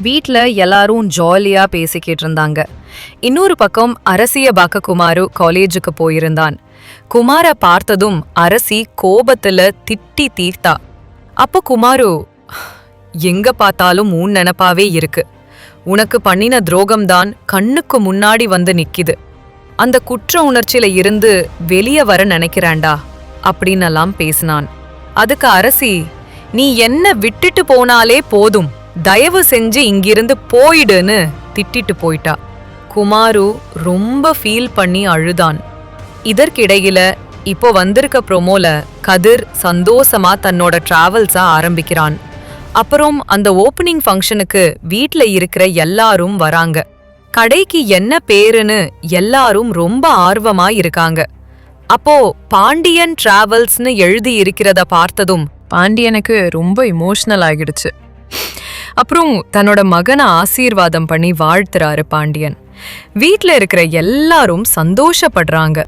வீட்டில் எல்லாரும் ஜாலியாக பேசிக்கிட்டு இருந்தாங்க இன்னொரு பக்கம் அரசிய பார்க்க குமாரு காலேஜுக்கு போயிருந்தான். குமார பார்த்ததும் அரசி கோபத்துல திட்டி தீர்த்தா. அப்போ குமாரு எங்க பார்த்தாலும் உன் நினப்பாவே இருக்கு. உனக்கு பண்ணின துரோகம்தான் கண்ணுக்கு முன்னாடி வந்து நிக்கிது. அந்த குற்ற உணர்ச்சியில இருந்து வெளியே வர நினைக்கிறான்டா அப்படின்னெல்லாம் பேசினான். அதுக்கு அரசி நீ என்ன விட்டுட்டு போனாலே போதும். தயவு செஞ்சு இங்கிருந்து போயிடுன்னு திட்டிட்டு போயிட்டா. குமாரு ரொம்ப ஃபீல் பண்ணி அழுதான். இதற்கிடையில இப்போ வந்திருக்க ப்ரோமோல கதிர் சந்தோஷமா தன்னோட டிராவல்ஸா ஆரம்பிக்கிறான். அப்புறம் அந்த ஓப்பனிங் ஃபங்க்ஷனுக்கு வீட்ல இருக்கிற எல்லாரும் வராங்க. கடைக்கு என்ன பேருன்னு எல்லாரும் ரொம்ப ஆர்வமா இருக்காங்க. அப்போ பாண்டியன் டிராவல்ஸ்னு எழுதி இருக்கிறத பார்த்ததும் பாண்டியனுக்கு ரொம்ப இமோஷனல் ஆகிடுச்சு. அப்புறம் தன்னோட மகனை ஆசீர்வாதம் பண்ணி வாழ்த்துறாரு பாண்டியன். வீட்டில் இருக்கிற எல்லாரும் சந்தோஷப்படுறாங்க.